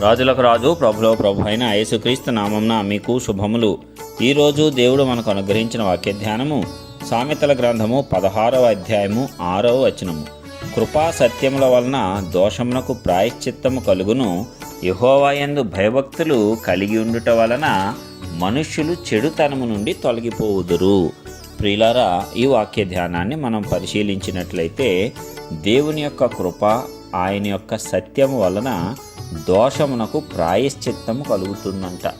రాజులకు రాజు ప్రభులో ప్రభు అయిన యేసుక్రీస్తు నామంన మీకు శుభములు. ఈరోజు దేవుడు మనకు అనుగ్రహించిన వాక్య ధ్యానము సామెతల గ్రంథము పదహారవ అధ్యాయము ఆరవ వచనము. కృపా సత్యముల వలన దోషమునకు ప్రాయశ్చిత్తము కలుగును. యహోవాయందు భయభక్తులు కలిగి ఉండుట వలన మనుష్యులు చెడుతనము నుండి తొలగిపోవుదురు. ప్రియులారా ఈ వాక్య ధ్యానాన్ని మనం పరిశీలించినట్లయితే దేవుని యొక్క కృప ఆయన యొక్క సత్యము వలన దోషమునకు ప్రాయశ్చిత్తము కలుగుతుందంట.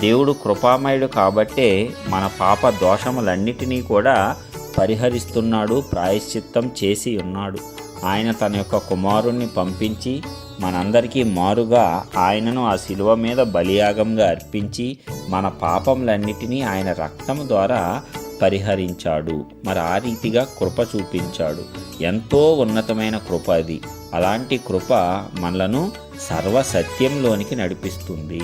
దేవుడు కృపామయుడు కాబట్టే మన పాప దోషములన్నిటినీ కూడా పరిహరిస్తున్నాడు ప్రాయశ్చిత్తం చేసి ఉన్నాడు. ఆయన తన యొక్క కుమారుణ్ణి పంపించి మనందరికీ మారుగా ఆయనను ఆ శిలువ మీద బలియాగంగా అర్పించి మన పాపములన్నిటినీ ఆయన రక్తము ద్వారా పరిహరించాడు. మరి ఆ రీతిగా కృప చూపించాడు. ఎంతో ఉన్నతమైన కృప అది. అలాంటి కృప మనలను సర్వసత్యంలోనికి నడిపిస్తుంది.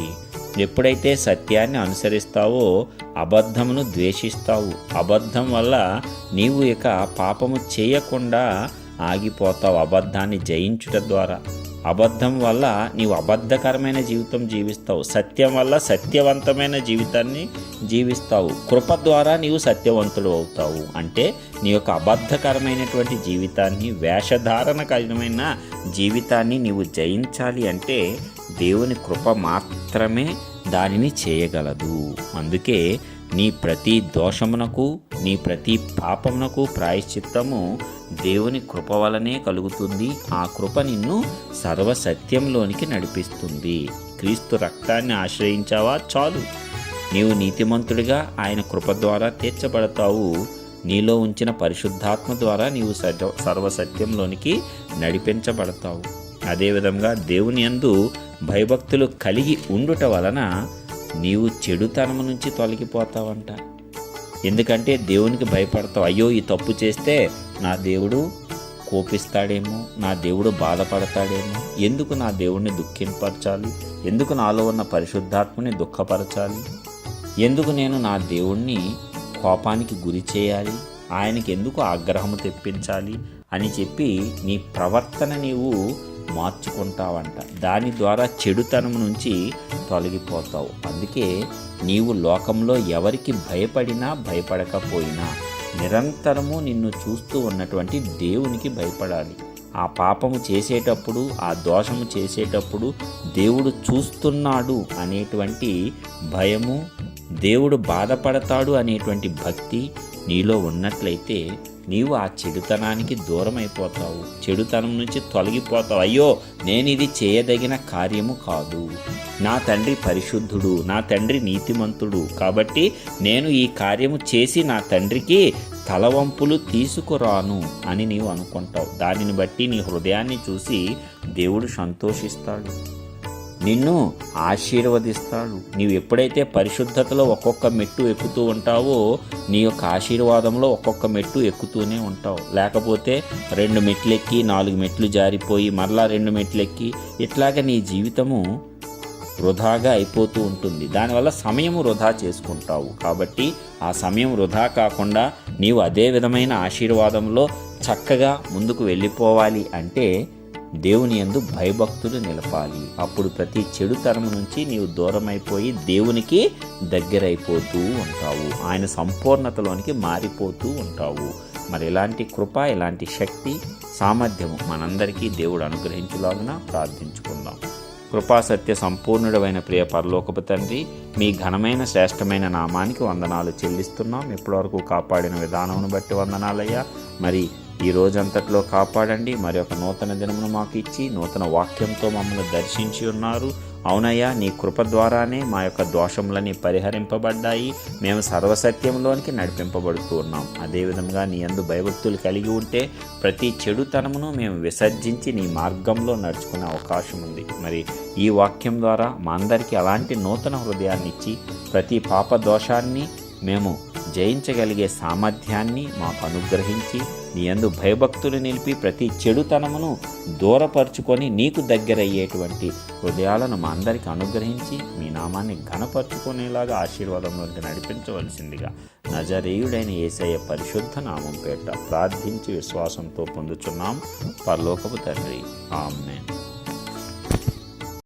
ఎప్పుడైతే సత్యాన్ని అనుసరిస్తావో అబద్ధమును ద్వేషిస్తావు. అబద్ధం వల్ల నీవు ఇక పాపము చేయకుండా ఆగిపోతావు అబద్ధాన్ని జయించుట ద్వారా. అబద్ధం వల్ల నీవు అబద్ధకరమైన జీవితం జీవిస్తావు. సత్యం వల్ల సత్యవంతమైన జీవితాన్ని జీవిస్తావు. కృప ద్వారా నీవు సత్యవంతుడు అవుతావు. అంటే నీ యొక్క అబద్ధకరమైనటువంటి జీవితాన్ని వేషధారణకరమైన జీవితాన్ని నీవు జయించాలి అంటే దేవుని కృప మాత్రమే దానిని చేయగలదు. అందుకే నీ ప్రతి దోషమునకు నీ ప్రతి పాపమునకు ప్రాయశ్చిత్తము దేవుని కృప వలనే కలుగుతుంది. ఆ కృప నిన్ను సర్వసత్యంలోనికి నడిపిస్తుంది. క్రీస్తు రక్తాన్ని ఆశ్రయించావా? చాలు. నీవు నీతిమంతుడిగా ఆయన కృప ద్వారా తీర్చబడతావు. నీలో ఉంచిన పరిశుద్ధాత్మ ద్వారా నీవు సర్వ సర్వసత్యంలోనికి నడిపించబడతావు. అదేవిధంగా దేవుని యందు భయభక్తులు కలిగి ఉండుట వలన నీవు చెడుతనము నుంచి తొలగిపోతావంట. ఎందుకంటే దేవునికి భయపడతావు. అయ్యో ఈ తప్పు చేస్తే నా దేవుడు కోపిస్తాడేమో నా దేవుడు బాధపడతాడేమో. ఎందుకు నా దేవుడిని దుఃఖింపరచాలి? ఎందుకు నాలో ఉన్న పరిశుద్ధాత్మని దుఃఖపరచాలి? ఎందుకు నేను నా దేవుణ్ణి కోపానికి గురి చేయాలి? ఆయనకి ఎందుకు ఆగ్రహము తెప్పించాలి? అని చెప్పి నీ ప్రవర్తన నీవు మార్చుకుంటావంట. దాని ద్వారా చెడుతనం నుంచి తొలగిపోతావు. అందుకే నీవు లోకంలో ఎవరికి భయపడినా భయపడకపోయినా నిరంతరము నిన్ను చూస్తూ ఉన్నటువంటి దేవునికి భయపడాలి. ఆ పాపము చేసేటప్పుడు ఆ దోషము చేసేటప్పుడు దేవుడు చూస్తున్నాడు అనేటువంటి భయము దేవుడు బాధపడతాడు అనేటువంటి భక్తి నీలో ఉన్నట్లయితే నీవు ఆ చెడుతనానికి దూరం అయిపోతావు చెడుతనం నుంచి తొలగిపోతావు. అయ్యో నేను ఇది చేయదగిన కార్యము కాదు. నా తండ్రి పరిశుద్ధుడు నా తండ్రి నీతిమంతుడు. కాబట్టి నేను ఈ కార్యము చేసి నా తండ్రికి తలవంపులు తీసుకురాను అని నీవు అనుకుంటావు. దానిని బట్టి నీ హృదయాన్ని చూసి దేవుడు సంతోషిస్తాడు. నిన్ను ఆశీర్వదిస్తాడు నీవు ఎప్పుడైతే పరిశుద్ధతలో ఒక్కొక్క మెట్టు ఎక్కుతూ ఉంటావో నీ యొక్క ఆశీర్వాదంలో ఒక్కొక్క మెట్టు ఎక్కుతూనే ఉంటావు. లేకపోతే రెండు మెట్లు ఎక్కి నాలుగు మెట్లు జారిపోయి మరలా రెండు మెట్లు ఎక్కి ఇట్లాగ నీ జీవితము వృధాగా అయిపోతూ ఉంటుంది. దానివల్ల సమయం వృధా చేసుకుంటావు. కాబట్టి ఆ సమయం వృధా కాకుండా నీవు అదే విధమైన ఆశీర్వాదంలో చక్కగా ముందుకు వెళ్ళిపోవాలి అంటే దేవుని యందు భయభక్తులు నిలపాలి. అప్పుడు ప్రతి చెడు తరము నుంచి నీవు దూరమైపోయి దేవునికి దగ్గరైపోతూ ఉంటావు. ఆయన సంపూర్ణతలోనికి మారిపోతూ ఉంటావు. మరి ఇలాంటి కృప ఇలాంటి శక్తి సామర్థ్యము మనందరికీ దేవుడు అనుగ్రహించులాగున ప్రార్థించుకుందాం. కృపా సత్య సంపూర్ణుడమైన ప్రియ పరలోకపు తండ్రి మీ ఘనమైన శ్రేష్టమైన నామానికి వందనాలు చెల్లిస్తున్నాం. ఇప్పటివరకు కాపాడిన విధానమును బట్టి వందనాలయ్యా. మరి ఈ రోజంతట్లో కాపాడండి. మరి ఒక నూతన దినమును మాకు ఇచ్చి నూతన వాక్యంతో మమ్మల్ని దర్శించి ఉన్నారు. అవునయ్యా నీ కృప ద్వారానే మా యొక్క దోషములని పరిహరింపబడ్డాయి. మేము సర్వసత్యంలోనికి నడిపింపబడుతూ ఉన్నాం. అదేవిధంగా నీ అందు భయభక్తులు కలిగి ఉంటే ప్రతి చెడుతనమును మేము విసర్జించి నీ మార్గంలో నడుచుకునే అవకాశం ఉంది. మరి ఈ వాక్యం ద్వారా మా అందరికీ అలాంటి నూతన హృదయాన్ని ఇచ్చి ప్రతి పాప దోషాన్ని మేము జయించగలిగే సామర్థ్యాన్ని మాకు అనుగ్రహించి నీ అందు భయభక్తులు నిలిపి ప్రతి చెడుతనమును దూరపరుచుకొని నీకు దగ్గరయ్యేటువంటి హృదయాలను మా అందరికి అనుగ్రహించి మీ నామాన్ని ఘనపరుచుకునేలాగా ఆశీర్వాదంలోకి నడిపించవలసిందిగా నజరేయుడైన ఏసయ్య పరిశుద్ధ నామం పేట ప్రార్థించి విశ్వాసంతో పొందుచున్నాం. పరలోకపు తండ్రి. ఆమె